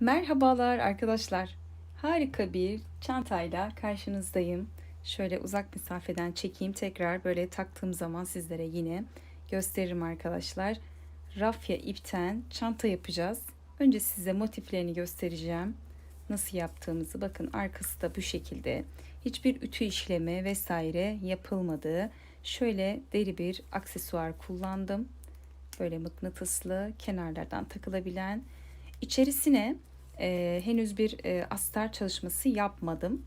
Merhabalar arkadaşlar. Harika bir çantayla karşınızdayım. Şöyle uzak mesafeden çekeyim tekrar böyle taktığım zaman sizlere yine gösteririm arkadaşlar. Rafya ipten çanta yapacağız. Önce size motiflerini göstereceğim. Nasıl yaptığımızı bakın arkası da bu şekilde. Hiçbir ütü işlemi vesaire yapılmadı. Şöyle deri bir aksesuar kullandım. Böyle mıknatıslı kenarlardan takılabilen. İçerisine e, henüz bir e, astar çalışması yapmadım.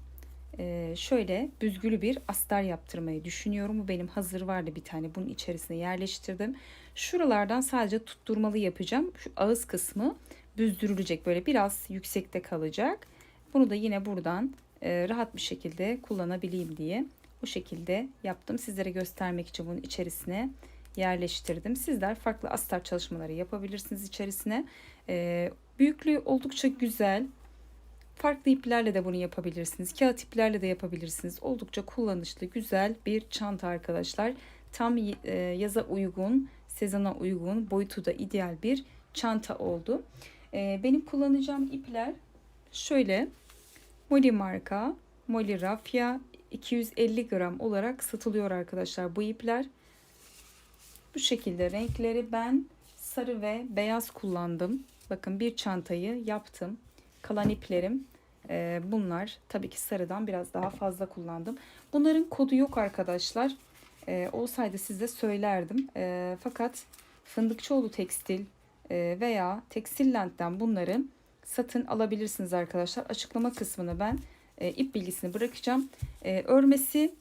E, şöyle büzgülü bir astar yaptırmayı düşünüyorum. Bu benim hazır vardı bir tane. Bunun içerisine yerleştirdim. Şuralardan sadece tutturmalı yapacağım. Şu ağız kısmı büzdürülecek. Böyle biraz yüksekte kalacak. Bunu da yine buradan e, rahat bir şekilde kullanabileyim diye bu şekilde yaptım. Sizlere göstermek için bunun içerisine yerleştirdim. Sizler farklı astar çalışmaları yapabilirsiniz içerisine. E, büyüklüğü oldukça güzel. Farklı iplerle de bunu yapabilirsiniz. Kağıt iplerle de yapabilirsiniz. Oldukça kullanışlı, güzel bir çanta arkadaşlar. Tam e, yaza uygun, sezona uygun, boyutu da ideal bir çanta oldu. E, benim kullanacağım ipler şöyle Molly marka, Molly Rafya 250 gram olarak satılıyor arkadaşlar bu ipler. Bu şekilde renkleri ben sarı ve beyaz kullandım. Bakın bir çantayı yaptım. Kalan iplerim e, bunlar. Tabii ki sarıdan biraz daha fazla kullandım. Bunların kodu yok arkadaşlar. E, olsaydı size söylerdim. E, fakat Fındıkçıoğlu Tekstil e, veya Tekstillent'ten bunları satın alabilirsiniz arkadaşlar. Açıklama kısmını ben e, ip bilgisini bırakacağım. E, örmesi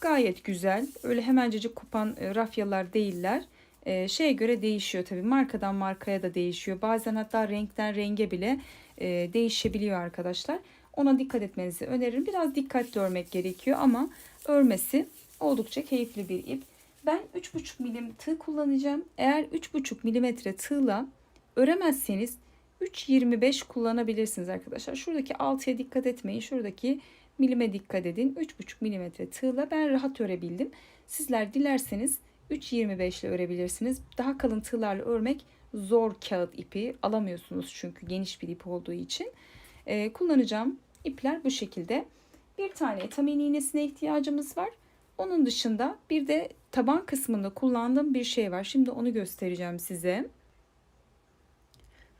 gayet güzel. Öyle hemencecik kopan e, rafyalar değiller. E, şeye göre değişiyor tabii. Markadan markaya da değişiyor. Bazen hatta renkten renge bile e, değişebiliyor arkadaşlar. Ona dikkat etmenizi öneririm. Biraz dikkatli örmek gerekiyor ama örmesi oldukça keyifli bir ip. Ben 3,5 milim tığ kullanacağım. Eğer 3,5 milimetre tığla öremezseniz 3.25 kullanabilirsiniz arkadaşlar. Şuradaki 6'ya dikkat etmeyin. Şuradaki milime dikkat edin. 3,5 milimetre tığla ben rahat örebildim. Sizler dilerseniz 3.25 ile örebilirsiniz. Daha kalın tığlarla örmek zor kağıt ipi alamıyorsunuz çünkü geniş bir ip olduğu için. Ee, kullanacağım ipler bu şekilde. Bir tane etamin iğnesine ihtiyacımız var. Onun dışında bir de taban kısmında kullandığım bir şey var. Şimdi onu göstereceğim size.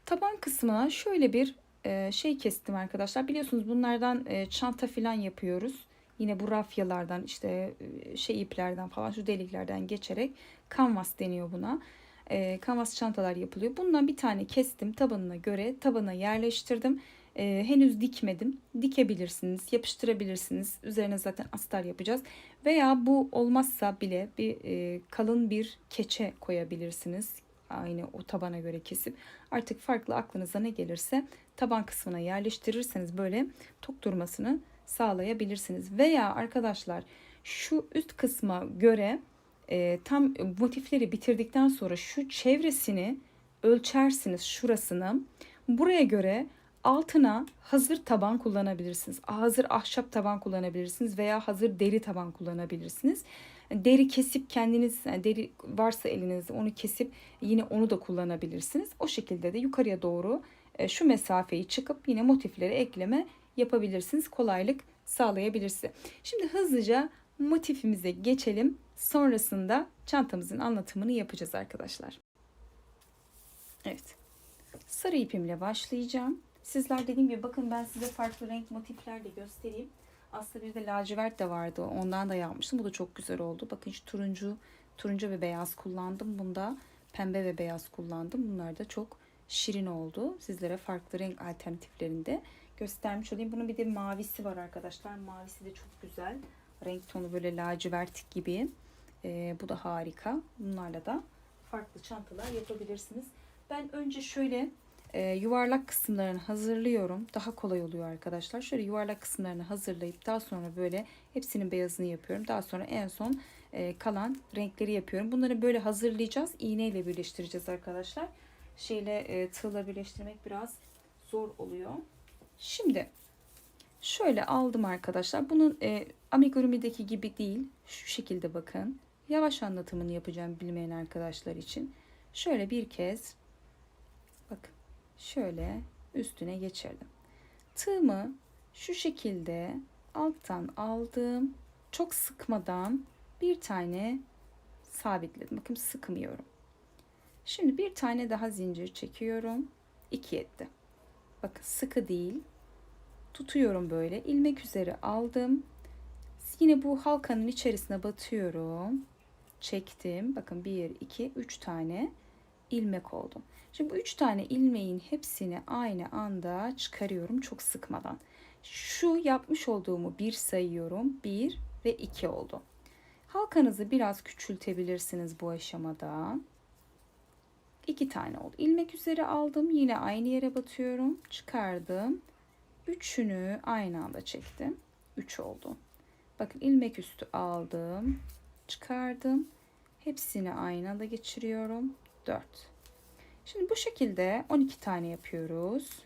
Taban kısmına şöyle bir e, şey kestim arkadaşlar. Biliyorsunuz bunlardan e, çanta falan yapıyoruz. Yine bu rafyalardan işte e, şey iplerden falan şu deliklerden geçerek kanvas deniyor buna. E, kanvas çantalar yapılıyor. Bundan bir tane kestim tabanına göre tabana yerleştirdim. E, henüz dikmedim. Dikebilirsiniz, yapıştırabilirsiniz. Üzerine zaten astar yapacağız. Veya bu olmazsa bile bir e, kalın bir keçe koyabilirsiniz. Aynı o tabana göre kesip artık farklı aklınıza ne gelirse taban kısmına yerleştirirseniz böyle tok durmasını sağlayabilirsiniz. Veya arkadaşlar şu üst kısma göre e, tam motifleri bitirdikten sonra şu çevresini ölçersiniz şurasını. Buraya göre altına hazır taban kullanabilirsiniz. Hazır ahşap taban kullanabilirsiniz veya hazır deri taban kullanabilirsiniz. Deri kesip kendiniz deri varsa elinizde onu kesip yine onu da kullanabilirsiniz. O şekilde de yukarıya doğru e, şu mesafeyi çıkıp yine motifleri ekleme yapabilirsiniz. Kolaylık sağlayabilirsiniz. Şimdi hızlıca motifimize geçelim. Sonrasında çantamızın anlatımını yapacağız arkadaşlar. Evet. Sarı ipimle başlayacağım. Sizler dediğim gibi bakın ben size farklı renk motifler de göstereyim. Aslında bir de lacivert de vardı. Ondan da yapmıştım. Bu da çok güzel oldu. Bakın şu turuncu, turuncu ve beyaz kullandım. Bunda pembe ve beyaz kullandım. Bunlar da çok şirin oldu. Sizlere farklı renk alternatiflerinde göstermiş olayım. Bunun bir de mavisi var arkadaşlar. Mavisi de çok güzel. Renk tonu böyle lacivert gibi. Ee, bu da harika. Bunlarla da farklı çantalar yapabilirsiniz. Ben önce şöyle e, yuvarlak kısımlarını hazırlıyorum. Daha kolay oluyor arkadaşlar. Şöyle yuvarlak kısımlarını hazırlayıp daha sonra böyle hepsinin beyazını yapıyorum. Daha sonra en son e, kalan renkleri yapıyorum. Bunları böyle hazırlayacağız. İğne ile birleştireceğiz arkadaşlar. Şeyle e, tığla birleştirmek biraz zor oluyor. Şimdi şöyle aldım arkadaşlar. Bunun e, amigurumi'deki gibi değil. Şu şekilde bakın. Yavaş anlatımını yapacağım bilmeyen arkadaşlar için. Şöyle bir kez bakın şöyle üstüne geçirdim. Tığımı şu şekilde alttan aldım. Çok sıkmadan bir tane sabitledim. Bakın sıkmıyorum. Şimdi bir tane daha zincir çekiyorum. 2 etti. Bakın sıkı değil. Tutuyorum böyle. ilmek üzeri aldım. Yine bu halkanın içerisine batıyorum. Çektim. Bakın 1, 2, 3 tane ilmek oldu. Şimdi bu 3 tane ilmeğin hepsini aynı anda çıkarıyorum çok sıkmadan. Şu yapmış olduğumu bir sayıyorum. 1 ve 2 oldu. Halkanızı biraz küçültebilirsiniz bu aşamada. 2 tane oldu. İlmek üzeri aldım. Yine aynı yere batıyorum. Çıkardım. Üçünü aynı anda çektim. 3 oldu. Bakın ilmek üstü aldım. Çıkardım. Hepsini aynı anda geçiriyorum. 4. Şimdi bu şekilde 12 tane yapıyoruz.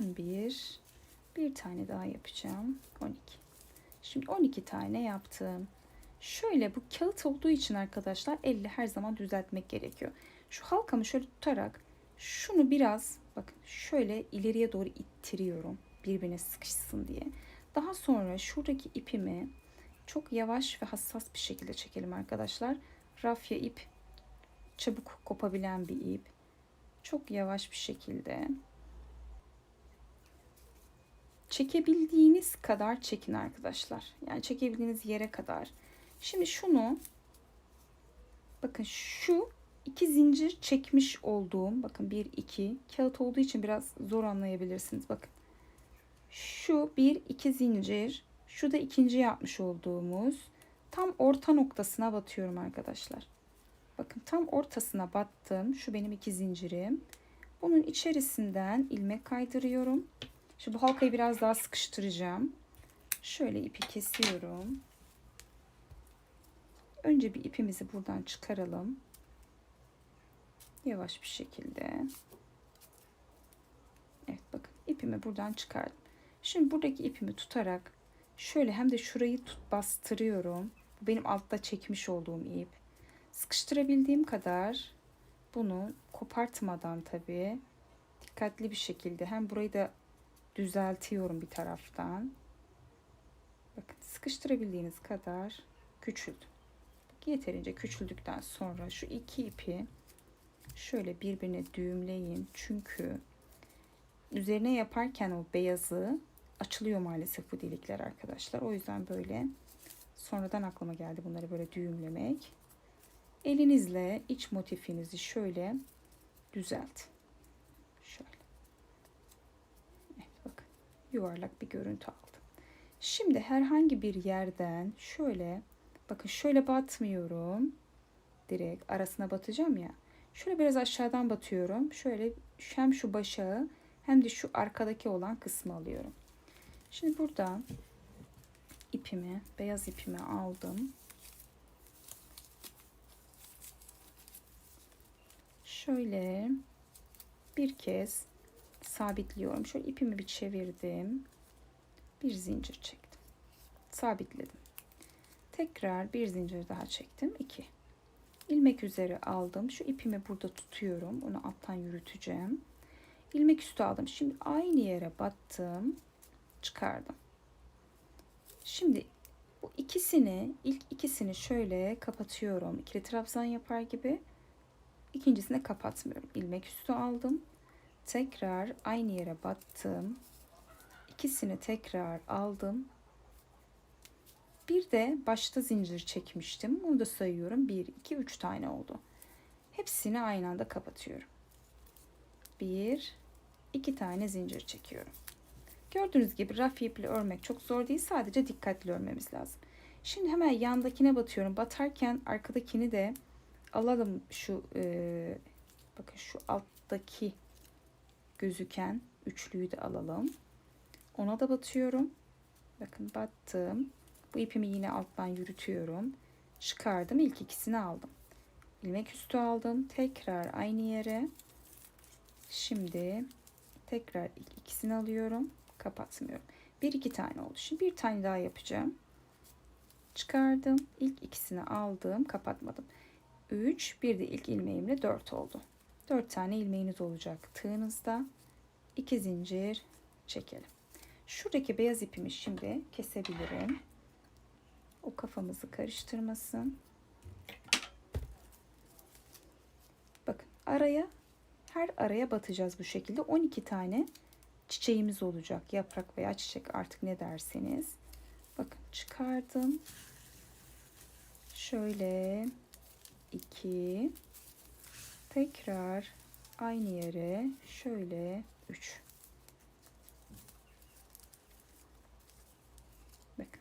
On bir, bir tane daha yapacağım. 12. Şimdi 12 tane yaptım. Şöyle bu kağıt olduğu için arkadaşlar elle her zaman düzeltmek gerekiyor. Şu halkamı şöyle tutarak şunu biraz bakın şöyle ileriye doğru ittiriyorum birbirine sıkışsın diye. Daha sonra şuradaki ipimi çok yavaş ve hassas bir şekilde çekelim arkadaşlar. Rafya ip çabuk kopabilen bir ip. Çok yavaş bir şekilde çekebildiğiniz kadar çekin arkadaşlar. Yani çekebildiğiniz yere kadar. Şimdi şunu bakın şu iki zincir çekmiş olduğum bakın bir iki kağıt olduğu için biraz zor anlayabilirsiniz bakın. Şu bir iki zincir şu da ikinci yapmış olduğumuz tam orta noktasına batıyorum arkadaşlar. Bakın tam ortasına battım. Şu benim iki zincirim. Bunun içerisinden ilmek kaydırıyorum. Şimdi bu halkayı biraz daha sıkıştıracağım. Şöyle ipi kesiyorum. Önce bir ipimizi buradan çıkaralım. Yavaş bir şekilde. Evet bakın ipimi buradan çıkardım. Şimdi buradaki ipimi tutarak şöyle hem de şurayı tut bastırıyorum. Bu benim altta çekmiş olduğum ip. Sıkıştırabildiğim kadar bunu kopartmadan tabii dikkatli bir şekilde hem burayı da düzeltiyorum bir taraftan. Bakın sıkıştırabildiğiniz kadar küçüldü. Yeterince küçüldükten sonra şu iki ipi şöyle birbirine düğümleyin. Çünkü üzerine yaparken o beyazı açılıyor maalesef bu delikler arkadaşlar. O yüzden böyle sonradan aklıma geldi bunları böyle düğümlemek. Elinizle iç motifinizi şöyle düzelt. Şöyle. Evet bakın yuvarlak bir görüntü aldı. Şimdi herhangi bir yerden şöyle bakın şöyle batmıyorum. Direkt arasına batacağım ya. Şöyle biraz aşağıdan batıyorum. Şöyle hem şu başağı hem de şu arkadaki olan kısmı alıyorum. Şimdi buradan ipimi, beyaz ipimi aldım. Şöyle bir kez sabitliyorum. Şöyle ipimi bir çevirdim. Bir zincir çektim. Sabitledim. Tekrar bir zincir daha çektim. 2. İlmek üzeri aldım. Şu ipimi burada tutuyorum. Onu alttan yürüteceğim. İlmek üstü aldım. Şimdi aynı yere battım. Çıkardım. Şimdi bu ikisini, ilk ikisini şöyle kapatıyorum. İkili trabzan yapar gibi. İkincisini kapatmıyorum. İlmek üstü aldım. Tekrar aynı yere battım. İkisini tekrar aldım. Bir de başta zincir çekmiştim. Onu da sayıyorum. 1, 2, 3 tane oldu. Hepsini aynı anda kapatıyorum. 1, 2 tane zincir çekiyorum. Gördüğünüz gibi raf iple örmek çok zor değil. Sadece dikkatli örmemiz lazım. Şimdi hemen yandakine batıyorum. Batarken arkadakini de alalım şu e, bakın şu alttaki gözüken üçlüyü de alalım. Ona da batıyorum. Bakın battım. Bu ipimi yine alttan yürütüyorum. Çıkardım. İlk ikisini aldım. ilmek üstü aldım. Tekrar aynı yere. Şimdi tekrar ilk ikisini alıyorum. Kapatmıyorum. Bir iki tane oldu. Şimdi bir tane daha yapacağım. Çıkardım. İlk ikisini aldım. Kapatmadım. 3 bir de ilk ilmeğimle 4 oldu. 4 tane ilmeğiniz olacak tığınızda. 2 zincir çekelim. Şuradaki beyaz ipimi şimdi kesebilirim. O kafamızı karıştırmasın. Bakın araya her araya batacağız bu şekilde. 12 tane çiçeğimiz olacak. Yaprak veya çiçek artık ne derseniz. Bakın çıkardım. Şöyle 2 tekrar aynı yere şöyle 3 bakın.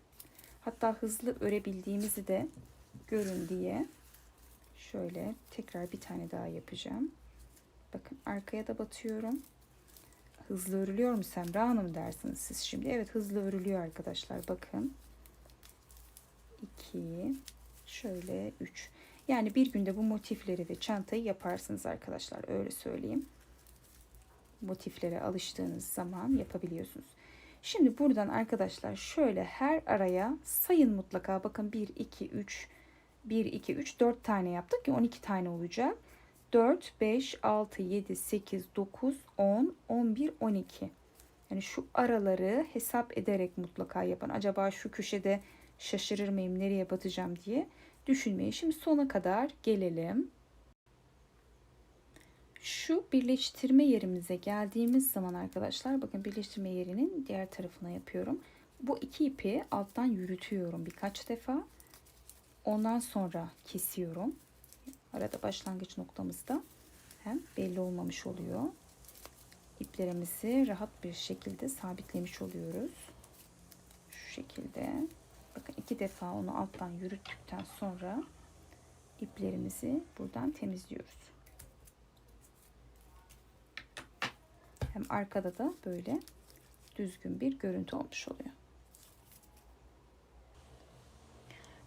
Hatta hızlı örebildiğimizi de görün diye şöyle tekrar bir tane daha yapacağım. Bakın arkaya da batıyorum. Hızlı örülüyor mu Semra Hanım dersiniz siz şimdi? Evet hızlı örülüyor arkadaşlar. Bakın. 2 şöyle 3 yani bir günde bu motifleri ve çantayı yaparsınız arkadaşlar öyle söyleyeyim. Motiflere alıştığınız zaman yapabiliyorsunuz. Şimdi buradan arkadaşlar şöyle her araya sayın mutlaka bakın 1 2 3 1 2 3 4 tane yaptık ki 12 tane olacak. 4 5 6 7 8 9 10 11 12. Yani şu araları hesap ederek mutlaka yapın. Acaba şu köşede şaşırır mıyım nereye batacağım diye düşünmeyin. Şimdi sona kadar gelelim. Şu birleştirme yerimize geldiğimiz zaman arkadaşlar bakın birleştirme yerinin diğer tarafına yapıyorum. Bu iki ipi alttan yürütüyorum birkaç defa. Ondan sonra kesiyorum. Arada başlangıç noktamızda hem belli olmamış oluyor. İplerimizi rahat bir şekilde sabitlemiş oluyoruz. Şu şekilde. Bakın iki defa onu alttan yürüttükten sonra iplerimizi buradan temizliyoruz. Hem arkada da böyle düzgün bir görüntü olmuş oluyor.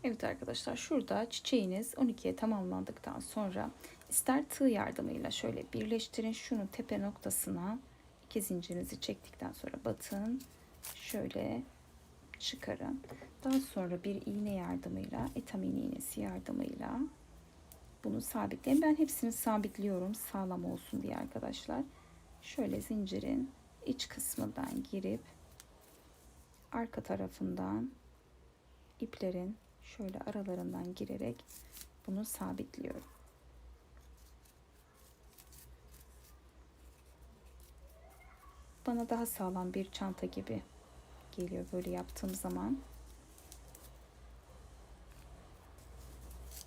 Evet arkadaşlar şurada çiçeğiniz 12'ye tamamlandıktan sonra ister tığ yardımıyla şöyle birleştirin. Şunun tepe noktasına iki zincirinizi çektikten sonra batın. Şöyle çıkarın. Daha sonra bir iğne yardımıyla, etamin iğnesi yardımıyla bunu sabitleyin. Ben hepsini sabitliyorum sağlam olsun diye arkadaşlar. Şöyle zincirin iç kısmından girip arka tarafından iplerin şöyle aralarından girerek bunu sabitliyorum. Bana daha sağlam bir çanta gibi geliyor böyle yaptığım zaman.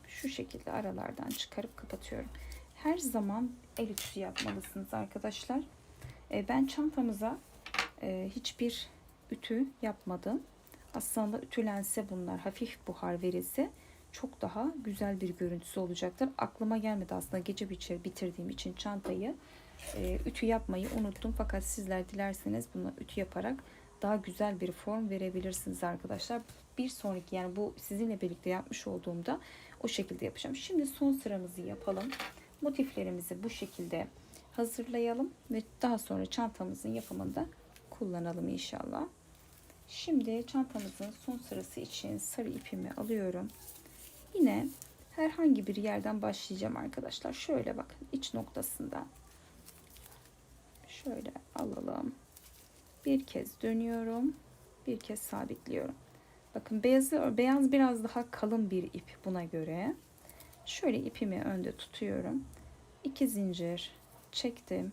Şu şekilde aralardan çıkarıp kapatıyorum. Her zaman el ütüsü yapmalısınız arkadaşlar. E, ben çantamıza e, hiçbir ütü yapmadım. Aslında ütülense bunlar hafif buhar verilse çok daha güzel bir görüntüsü olacaktır. Aklıma gelmedi aslında gece bitirdiğim için çantayı e, ütü yapmayı unuttum. Fakat sizler dilerseniz bunu ütü yaparak daha güzel bir form verebilirsiniz arkadaşlar. Bir sonraki yani bu sizinle birlikte yapmış olduğumda o şekilde yapacağım. Şimdi son sıramızı yapalım. Motiflerimizi bu şekilde hazırlayalım ve daha sonra çantamızın yapımında kullanalım inşallah. Şimdi çantamızın son sırası için sarı ipimi alıyorum. Yine herhangi bir yerden başlayacağım arkadaşlar. Şöyle bakın iç noktasından. Şöyle alalım. Bir kez dönüyorum. Bir kez sabitliyorum. Bakın beyazı, beyaz biraz daha kalın bir ip buna göre. Şöyle ipimi önde tutuyorum. İki zincir çektim.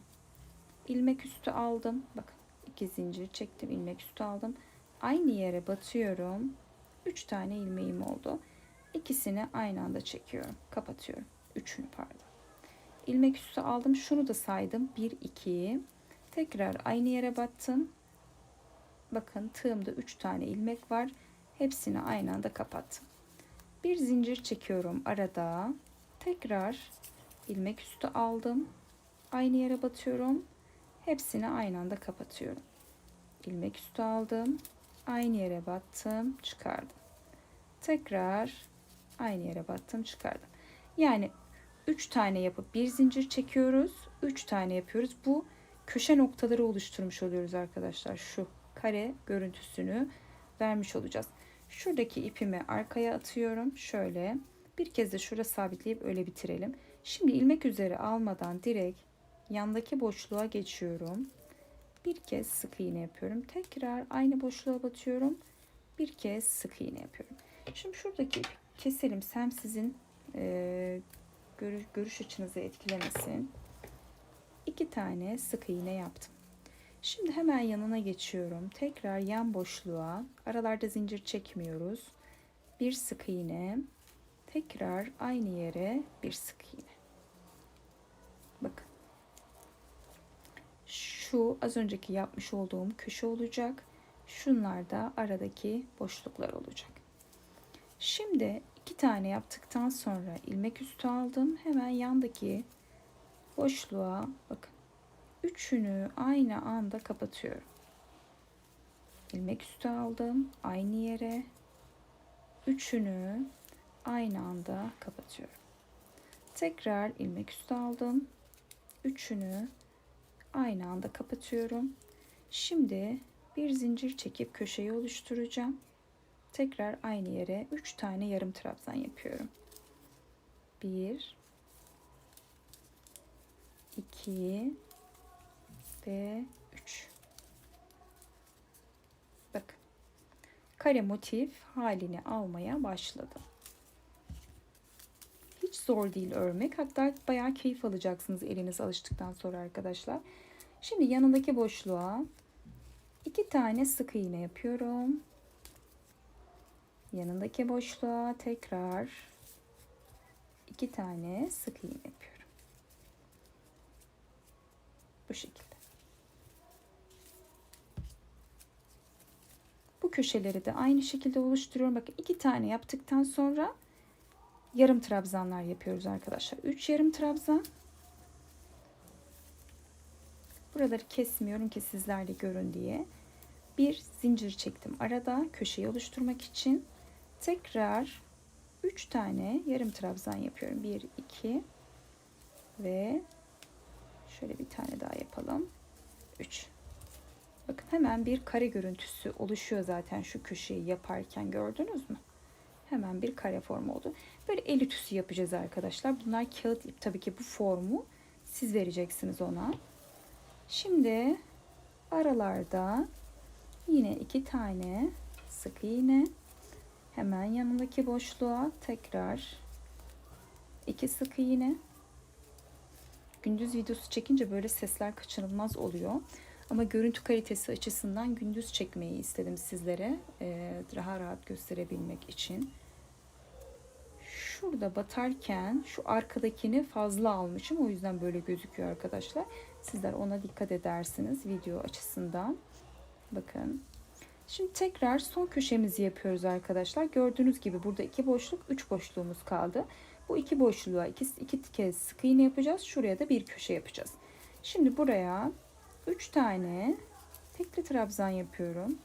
ilmek üstü aldım. Bakın iki zincir çektim. ilmek üstü aldım. Aynı yere batıyorum. Üç tane ilmeğim oldu. İkisini aynı anda çekiyorum. Kapatıyorum. Üçünü pardon. ilmek üstü aldım. Şunu da saydım. Bir, iki. Tekrar aynı yere battım. Bakın tığımda 3 tane ilmek var. Hepsini aynı anda kapattım. Bir zincir çekiyorum arada. Tekrar ilmek üstü aldım. Aynı yere batıyorum. Hepsini aynı anda kapatıyorum. İlmek üstü aldım. Aynı yere battım, çıkardım. Tekrar aynı yere battım, çıkardım. Yani 3 tane yapıp bir zincir çekiyoruz. 3 tane yapıyoruz. Bu köşe noktaları oluşturmuş oluyoruz arkadaşlar. Şu kare görüntüsünü vermiş olacağız. Şuradaki ipimi arkaya atıyorum. Şöyle bir kez de şurada sabitleyip öyle bitirelim. Şimdi ilmek üzeri almadan direkt yandaki boşluğa geçiyorum. Bir kez sık iğne yapıyorum. Tekrar aynı boşluğa batıyorum. Bir kez sık iğne yapıyorum. Şimdi şuradaki ipi keselim. Sem sizin e, görüş, görüş açınızı etkilemesin. İki tane sık iğne yaptım. Şimdi hemen yanına geçiyorum. Tekrar yan boşluğa. Aralarda zincir çekmiyoruz. Bir sık iğne. Tekrar aynı yere bir sık iğne. Bakın. Şu az önceki yapmış olduğum köşe olacak. Şunlar da aradaki boşluklar olacak. Şimdi iki tane yaptıktan sonra ilmek üstü aldım. Hemen yandaki boşluğa bakın. Üçünü aynı anda kapatıyorum. İlmek üstü aldım. Aynı yere. Üçünü aynı anda kapatıyorum. Tekrar ilmek üstü aldım. Üçünü aynı anda kapatıyorum. Şimdi bir zincir çekip köşeyi oluşturacağım. Tekrar aynı yere 3 tane yarım trabzan yapıyorum. 1 2 ve 3. Bakın. Kare motif halini almaya başladı. Hiç zor değil örmek. Hatta bayağı keyif alacaksınız eliniz alıştıktan sonra arkadaşlar. Şimdi yanındaki boşluğa iki tane sık iğne yapıyorum. Yanındaki boşluğa tekrar iki tane sık iğne yapıyorum. Bu şekilde. Bu köşeleri de aynı şekilde oluşturuyorum. Bakın iki tane yaptıktan sonra yarım trabzanlar yapıyoruz arkadaşlar. 3 yarım trabzan. Buraları kesmiyorum ki sizler de görün diye. Bir zincir çektim arada köşeyi oluşturmak için. Tekrar 3 tane yarım trabzan yapıyorum. 1 2 ve şöyle bir tane daha yapalım. 3 Bakın hemen bir kare görüntüsü oluşuyor zaten şu köşeyi yaparken gördünüz mü? Hemen bir kare formu oldu. Böyle el ütüsü yapacağız arkadaşlar. Bunlar kağıt ip tabii ki bu formu siz vereceksiniz ona. Şimdi aralarda yine iki tane sık iğne hemen yanındaki boşluğa tekrar iki sık iğne gündüz videosu çekince böyle sesler kaçınılmaz oluyor. Ama görüntü kalitesi açısından gündüz çekmeyi istedim sizlere. Ee, daha rahat gösterebilmek için. Şurada batarken şu arkadakini fazla almışım. O yüzden böyle gözüküyor arkadaşlar. Sizler ona dikkat edersiniz video açısından. Bakın. Şimdi tekrar son köşemizi yapıyoruz arkadaşlar. Gördüğünüz gibi burada iki boşluk, üç boşluğumuz kaldı. Bu iki boşluğa iki, iki kez sık iğne yapacağız. Şuraya da bir köşe yapacağız. Şimdi buraya 3 tane tekli trabzan yapıyorum.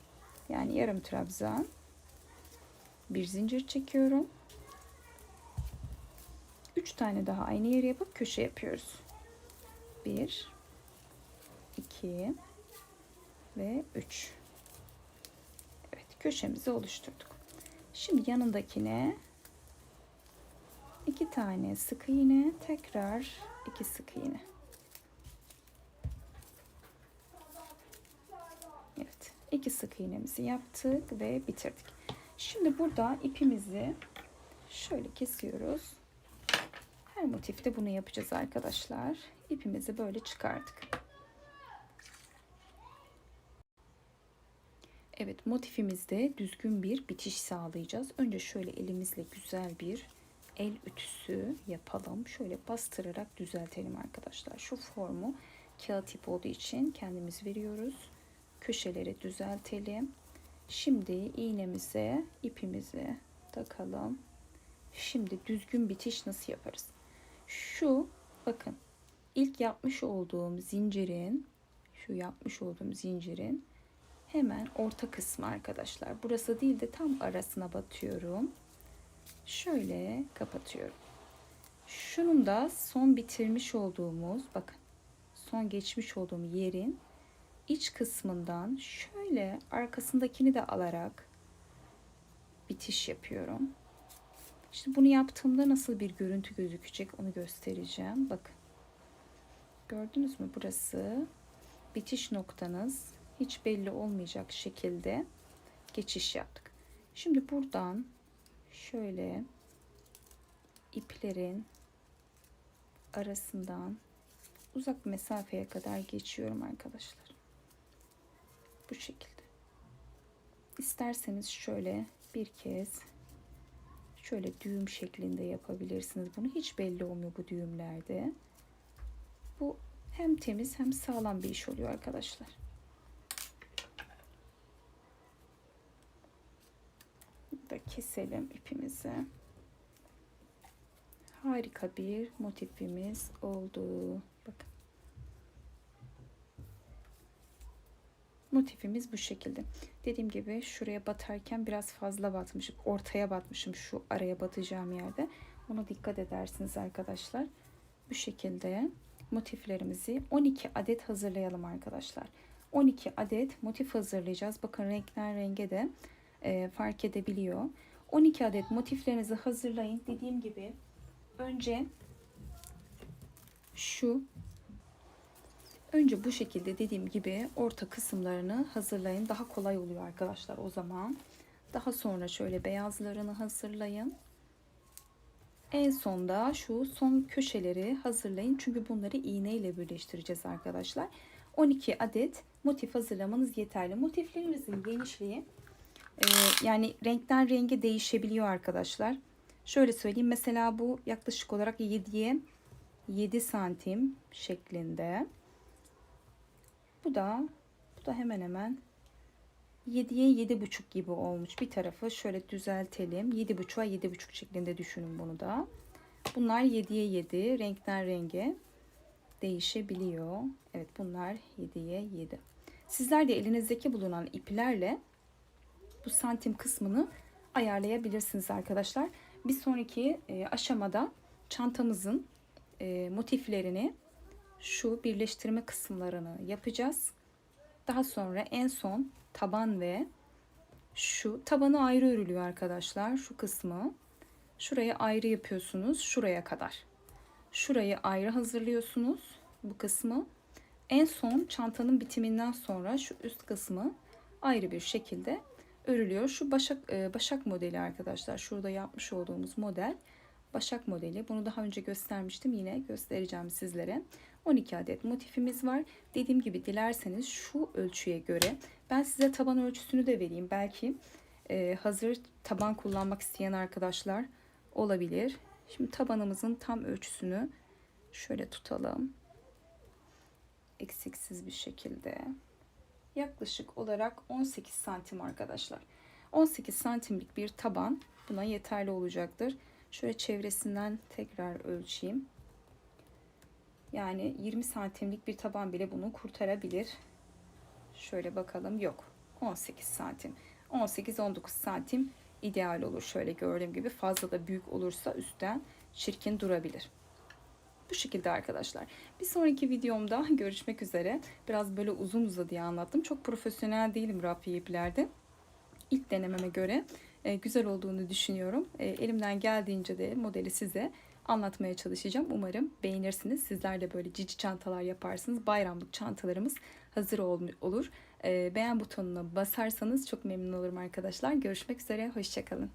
Yani yarım trabzan. Bir zincir çekiyorum. 3 tane daha aynı yere yapıp köşe yapıyoruz. 1 2 ve 3. Evet, köşemizi oluşturduk. Şimdi yanındakine iki tane sık iğne, tekrar iki sık iğne. İki sık iğnemizi yaptık ve bitirdik. Şimdi burada ipimizi şöyle kesiyoruz. Her motifte bunu yapacağız arkadaşlar. İpimizi böyle çıkardık. Evet motifimizde düzgün bir bitiş sağlayacağız. Önce şöyle elimizle güzel bir el ütüsü yapalım. Şöyle bastırarak düzeltelim arkadaşlar. Şu formu kağıt ip olduğu için kendimiz veriyoruz köşeleri düzeltelim. Şimdi iğnemize ipimizi takalım. Şimdi düzgün bitiş nasıl yaparız? Şu bakın ilk yapmış olduğum zincirin şu yapmış olduğum zincirin hemen orta kısmı arkadaşlar. Burası değil de tam arasına batıyorum. Şöyle kapatıyorum. Şunun da son bitirmiş olduğumuz bakın son geçmiş olduğum yerin iç kısmından şöyle arkasındakini de alarak bitiş yapıyorum. İşte bunu yaptığımda nasıl bir görüntü gözükecek onu göstereceğim. Bakın. Gördünüz mü? Burası bitiş noktanız hiç belli olmayacak şekilde geçiş yaptık. Şimdi buradan şöyle iplerin arasından uzak mesafeye kadar geçiyorum arkadaşlar. Bu şekilde. İsterseniz şöyle bir kez şöyle düğüm şeklinde yapabilirsiniz. Bunu hiç belli olmuyor bu düğümlerde. Bu hem temiz hem sağlam bir iş oluyor arkadaşlar. Da keselim ipimizi. Harika bir motifimiz oldu. Bakın. Motifimiz bu şekilde. Dediğim gibi şuraya batarken biraz fazla batmışım. Ortaya batmışım şu araya batacağım yerde. Ona dikkat edersiniz arkadaşlar. Bu şekilde motiflerimizi 12 adet hazırlayalım arkadaşlar. 12 adet motif hazırlayacağız. Bakın renkler renge de e, fark edebiliyor. 12 adet motiflerinizi hazırlayın. Dediğim gibi önce şu önce bu şekilde dediğim gibi orta kısımlarını hazırlayın. Daha kolay oluyor arkadaşlar o zaman. Daha sonra şöyle beyazlarını hazırlayın. En sonda şu son köşeleri hazırlayın. Çünkü bunları iğne ile birleştireceğiz arkadaşlar. 12 adet motif hazırlamanız yeterli. Motiflerimizin genişliği e, yani renkten renge değişebiliyor arkadaşlar. Şöyle söyleyeyim mesela bu yaklaşık olarak 7'ye 7 santim şeklinde. Bu da bu da hemen hemen 7'ye 7,5 gibi olmuş. Bir tarafı şöyle düzeltelim. 7,5'a 7,5 şeklinde düşünün bunu da. Bunlar 7'ye 7. Renkten renge değişebiliyor. Evet bunlar 7'ye 7. Sizler de elinizdeki bulunan iplerle bu santim kısmını ayarlayabilirsiniz arkadaşlar. Bir sonraki e, aşamada çantamızın e, motiflerini şu birleştirme kısımlarını yapacağız. Daha sonra en son taban ve şu tabanı ayrı örülüyor arkadaşlar. Şu kısmı şuraya ayrı yapıyorsunuz şuraya kadar. Şurayı ayrı hazırlıyorsunuz bu kısmı. En son çantanın bitiminden sonra şu üst kısmı ayrı bir şekilde örülüyor. Şu başak e, başak modeli arkadaşlar. Şurada yapmış olduğumuz model başak modeli. Bunu daha önce göstermiştim. Yine göstereceğim sizlere. 12 adet motifimiz var. Dediğim gibi dilerseniz şu ölçüye göre ben size taban ölçüsünü de vereyim. Belki e, hazır taban kullanmak isteyen arkadaşlar olabilir. Şimdi tabanımızın tam ölçüsünü şöyle tutalım. Eksiksiz bir şekilde. Yaklaşık olarak 18 santim arkadaşlar. 18 santimlik bir taban buna yeterli olacaktır. Şöyle çevresinden tekrar ölçeyim. Yani 20 santimlik bir taban bile bunu kurtarabilir. Şöyle bakalım yok. 18 santim. 18-19 santim ideal olur. Şöyle gördüğüm gibi fazla da büyük olursa üstten çirkin durabilir. Bu şekilde arkadaşlar. Bir sonraki videomda görüşmek üzere. Biraz böyle uzun uzadıya anlattım. Çok profesyonel değilim rafiye iplerde. İlk denememe göre e, güzel olduğunu düşünüyorum. E, elimden geldiğince de modeli size anlatmaya çalışacağım. Umarım beğenirsiniz. Sizler de böyle cici çantalar yaparsınız. Bayramlık çantalarımız hazır olur. E, beğen butonuna basarsanız çok memnun olurum arkadaşlar. Görüşmek üzere. Hoşçakalın.